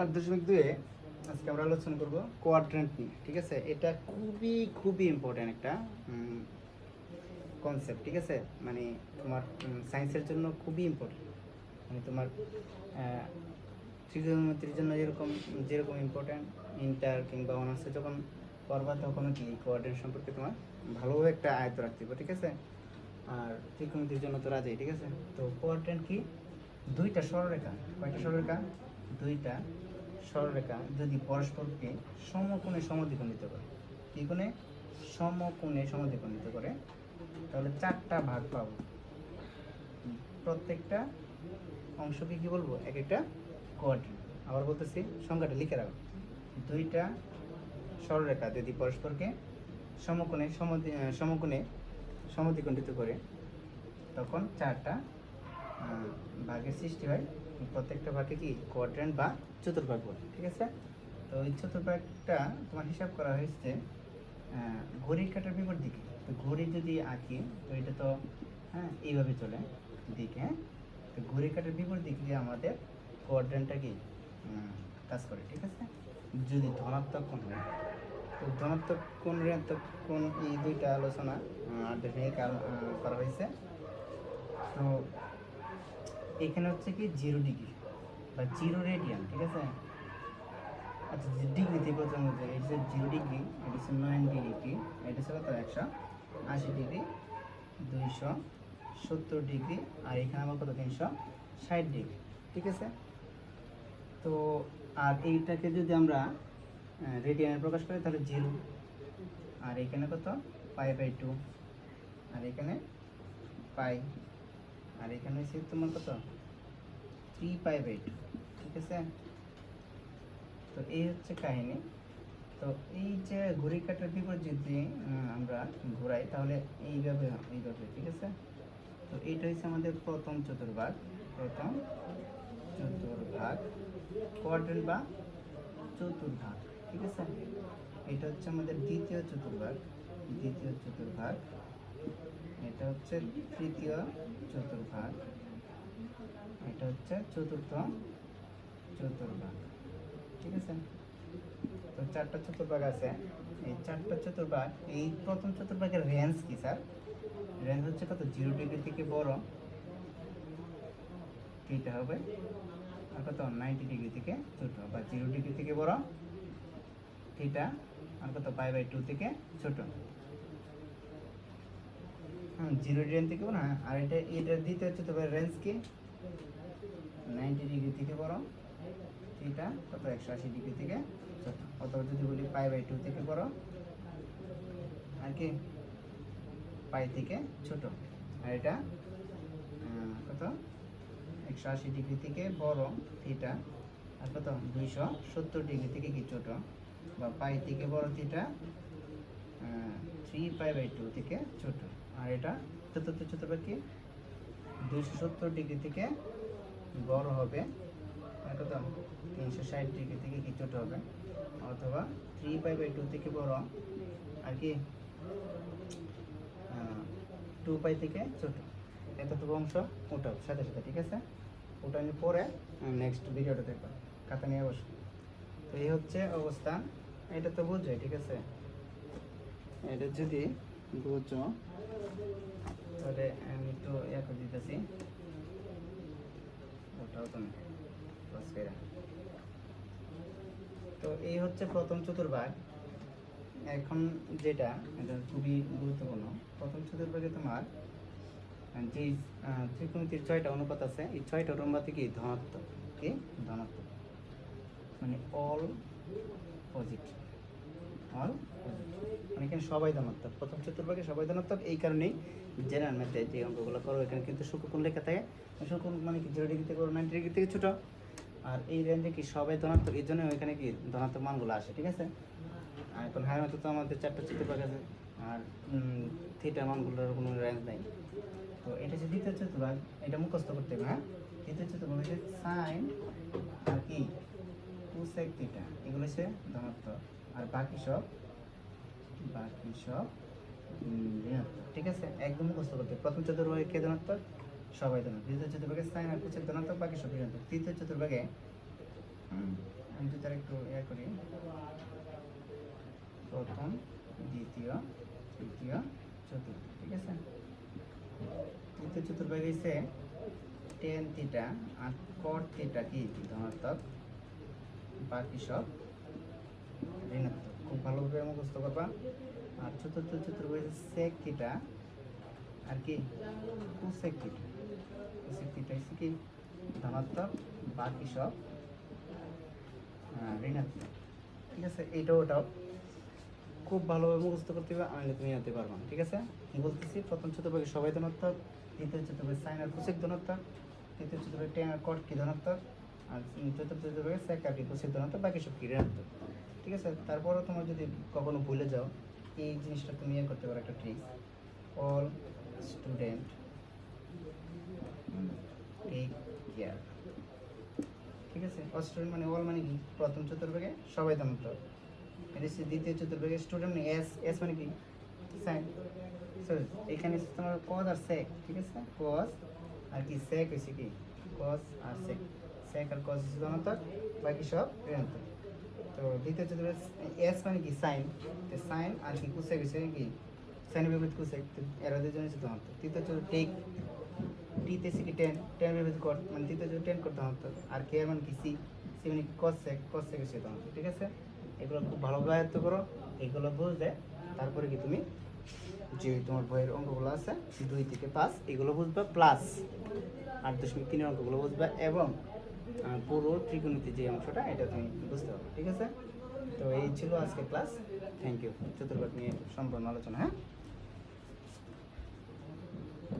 আট দশমিক দুয়ে আজকে আমরা আলোচনা করব কোয়াড্রেন্ট নিয়ে, ঠিক আছে? এটা খুবই খুবই ইম্পর্ট্যান্ট একটা কনসেপ্ট ঠিক আছে? মানে তোমার সায়েন্সের জন্য খুবই ইম্পর্ট্যান্ট মানে তোমার ট্রিগোনোমেট্রির জন্য যেরকম যেরকম ইম্পর্ট্যান্ট ইন্টার কিংবা অনার্সে যখন করবা তখন কি কোয়াড্রেন্ট সম্পর্কে তোমার ভালোভাবে একটা আয়ত্ত রাখতে হবে, ঠিক আছে? আর ত্রিকোণমিতির জন্য তো রাজাই, ঠিক আছে? তো কোয়াড্রেন্ট কি? দুইটা সরলরেখা। কয়টা সরলরেখা? দুইটা সরলরেখা যদি পরস্পরকে সমকোণে সমদ্বিখণ্ডিত করে কি কোণে? সমকোণে সমদ্বিখণ্ডিত করে তাহলে চারটা ভাগ পাবো। প্রত্যেকটা অংশকে কি বলব? এক একটা কোয়াড্রেন্ট আবার বলতেছি সংখ্যাটা লিখে রাখো। দুইটা সরলরেখা যদি পরস্পরকে সমকোণে সমকোণে সমদ্বিখণ্ডিত করে তখন চারটা ভাগের সৃষ্টি হয় প্রত্যেকটা ভাগে কি কোয়াড্রেন্ট বা চতুর্ভাগ বলে, ঠিক আছে? তো এই চতুর্ভাগটা তোমার হিসাব করা হয়েছে ঘড়ির কাটার বিপরীত দিকে। তো ঘড়ি যদি আঁকি, তো এটা তো হ্যাঁ এইভাবে চলে দিকে হ্যাঁ? তো ঘড়ি কাটার বিপরীত দিকে আমাদের কোয়াড্রেন্টটা কি কাজ করে, ঠিক আছে? যদি ধনাত্মক কোণ হয়, তো ধনাত্মক কোণ, ঋণাত্মক এই দুইটা আলোচনা আল- করা হয়েছে। তো এখানে হচ্ছে কি জিরো ডিগ্রি বা জিরো রেডিয়ান ঠিক আছে? আচ্ছা ডিগ্রিতে প্রথম হচ্ছে এই যে জিরো ডিগ্রি এটা হচ্ছে নাইনটি ডিগ্রি এটা হচ্ছে কত? একশো আশি ডিগ্রি দুইশো সত্তর ডিগ্রি আর এখানে আমার কত? তিনশো ষাট ডিগ্রি ঠিক আছে? তো, আর এইটাকে যদি আমরা রেডিয়ানে প্রকাশ করি, তাহলে জিরো আর এখানে কত? পাই বাই টু আর এখানে পাই আর এখানে হচ্ছে তোমার কত? থ্রি পাই বাই টু ঠিক আছে? তো এই হচ্ছে কাহিনী। তো এই যে ঘড়ি কাটার বিপরীত যদি আমরা ঘোরাই, তাহলে এইভাবে এইভাবে, ঠিক আছে? তো এইটা হচ্ছে আমাদের প্রথম চতুর্ভাগ প্রথম চতুর্ভাগ কোয়াড্রেন্ট বা চতুর্ভাগ, ঠিক আছে? এটা হচ্ছে আমাদের দ্বিতীয় চতুর্ভাগ দ্বিতীয় চতুর্ভাগ। এটা হচ্ছে তৃতীয় চতুর্ভাগ। এটা হচ্ছে চতুর্থ চতুর্ভাগ। ঠিক আছে? তো চারটা চতুর্ভাগ আছে। এই চারটা চতুর্ভাগ, এই প্রথম চতুর্ভাগের রেঞ্জ কি স্যার রেঞ্জ হচ্ছে কত? জিরো ডিগ্রি থেকে বড়। এইটা হবে আর কত? নাইনটি ডিগ্রি থেকে ছোট। বা জিরো ডিগ্রি থেকে বড়। থিটা আর কত? পাই বাই টু থেকে ছোট। হুম জিরো ডিগ্রি থেকে হ্যাঁ আর এটা এটা দ্বিতীয় চতুর্ভাগের রেঞ্জ কি? নাইনটি ডিগ্রি থেকে বড় থিটা কত? একশো আশি ডিগ্রি থেকে। অথবা যদি বলি পাই বাই টু থেকে বড় আর কি? পাই থেকে ছোট। আর এটা কত? একশো আশি ডিগ্রি থেকে বড় থিটা আর কত? দুইশো সত্তর ডিগ্রি থেকে কি ছোট? বা পাই থেকে বড় theta three pi by two থেকে ছোট। আর এটা চতুর্থ চতুর্ভাগ কি দুইশো সত্তর ডিগ্রি থেকে বড় হবে। কত তিনশো ষাট ডিগ্রি থেকে কি ছোট হবে? অথবা থ্রি পাই বাই টু থেকে বড়। আর কি? টু পাই থেকে ছোট। এতটুকু অংশ ওটাও সাথে সাথে, ঠিক আছে? আমি পরে নেক্সট ভিডিওটা দেখব। খাতা নিয়ে বসো। তো এই হচ্ছে অবস্থা এটা তো বুঝছোই ঠিক আছে? এটা যদি বুঝো তাহলে আমি একটু ইয়ে করে দিতেছি। ওটাও তুমি তো এই হচ্ছে প্রথম চতুর্ভাগ। এখন যেটা এটা খুবই গুরুত্বপূর্ণ। প্রথম চতুর্ভাগে তোমার যে আহ, ত্রিকোণমিতির ছয়টা অনুপাত আছে এই ছয়টা অনুপাতে কি ধনাত্মক? কি? ধনাত্মক। মানে অল পজিটিভ অল মানে এখানে সবাই ধনাত্মক প্রথম চতুর্ভাগে সবাই ধনাত্মক এই কারণেই জেনারেল ম্যাথে যে অঙ্কগুলো করো, এখানে কিন্তু শুক্রকোণ লেখা থাকে। শুক্রকোণ মানে কি? জিরো ডিগ্রি থেকে নাইনটি ডিগ্রি থেকে ছোটো। আর এই রেঞ্জে কি সবাই ধনাত্মক এই জন্য ওইখানে কি ধনাত্মক মানগুলো আসে, ঠিক আছে? আর এখন হায়ার মতো তো আমাদের চারটা চতুর্ভাগ আছে। আর থিটা মানগুলোর কোনো রেঞ্জ নাই। তো এটা হচ্ছে দ্বিতীয় চতুর্ভাগ। এটা মুখস্থ করতে হবে হ্যাঁ? দ্বিতীয় চতুর্ভাগ হচ্ছে সাইন আর কি? কোসেক থিটা এগুলো হচ্ছে ধনাত্মক আর বাকি সব বাকি ঋণাত্মক ঠিক আছে? একদম মুখস্থ করতে প্রথম চতুর্ভাগে কে ধনাত্মক? সবাই ধনাত্মক। দ্বিতীয় চতুর্ভাগে সাইন আর কোসেক ধনাত্মক বাকি সব ঋণাত্মক। তৃতীয় চতুর্ভাগে আমি যদি আর একটু ইয়ে করি। প্রথম দ্বিতীয় তৃতীয় চতুর্থ। ঠিক আছে? তৃতীয় চতুর্ভাগ হয়েছে টেন থিটা আর কট থিটা কি? ধনাত্মক। বাকি সব ঋণাত্মক। খুব ভালোভাবে মুখস্থ করবা। আর চতুর্থ চতুর্ভাগ হচ্ছে সেক থিটা আর কি কুসেক থিটা কুসেক কি, ধনাত্মক, বাকি সব ঋণাত্মক। ঠিক আছে? এইটা ওটাও খুব ভালোভাবে মুখস্থ করতে হবে আমি তুমি আনতে পারব ঠিক আছে? কি বলতেছি, প্রথম চতুর্ভাগে সবাই ধনাত্মক, দ্বিতীয় চতুর্ভাগে সাইন আর কুসেক ধনাত্মক, তৃতীয় চতুর্ভাগে টেন আর কট কি ধনাত্মক, আর চতুর্থ চতুর্ভাগে সেক আর কি, কুসেক ধনাত্মক, বাকি সব কি ঋণাত্মক। ঠিক আছে? তারপরও তোমার যদি কখনো ভুলে যাও, এই জিনিসটা তুমি ইয়ে করতে পারো, একটা tricks all student take care ঠিক আছে? অল স্টুডেন্ট মানে অল মানে কি? প্রথম চতুর্ভাগে সবাই এটা হচ্ছে দ্বিতীয় চতুর্ভাগে স্টুডেন্ট মানে এস এস মানে কি? সাইন সরি এখানে তোমার কজ আর সেক ঠিক আছে? কজ আর কি সেক হয়েছে কি? কজ আর সেক সেক আর কজ ধনাত্মক বাকি সব ঋণাত্মক তো দ্বিতীয় চতুর্ভাগে এস মানে কি? সাইন সাইন আর কি কুসেক হচ্ছে কি? সাইন বিপরীত কুসেক এরা দুজন হচ্ছে ধনাত্মক তৃতীয় চতুর্থ টেক টিতে সি কি টেন টেন বিপরীত কর মানে তৃতীয় চতুর্থ টেন করতে ধনাত্মক আর কে মানে কি? সি সি মানে কি? কজ সেক কজ সেক হচ্ছে ধনাত্মক ঠিক আছে? এগুলো খুব ভালোভাবে আয়ত্ত করো, এগুলো বুঝলে তারপরে কি তুমি যে তোমার বইয়ের অঙ্কগুলো আছে, দুই থেকে পাঁচ, এগুলো বুঝবা প্লাস আট দশমিক তিনের অঙ্কগুলো বুঝবা, এবং পুরো ত্রিকোণিতি যে অংশটা, এটা তুমি বুঝতে পারবে, ঠিক আছে? তো এই ছিল আজকে ক্লাস থ্যাংক ইউ চতুর্ভাগ নিয়ে সম্পূর্ণ আলোচনা হ্যাঁ?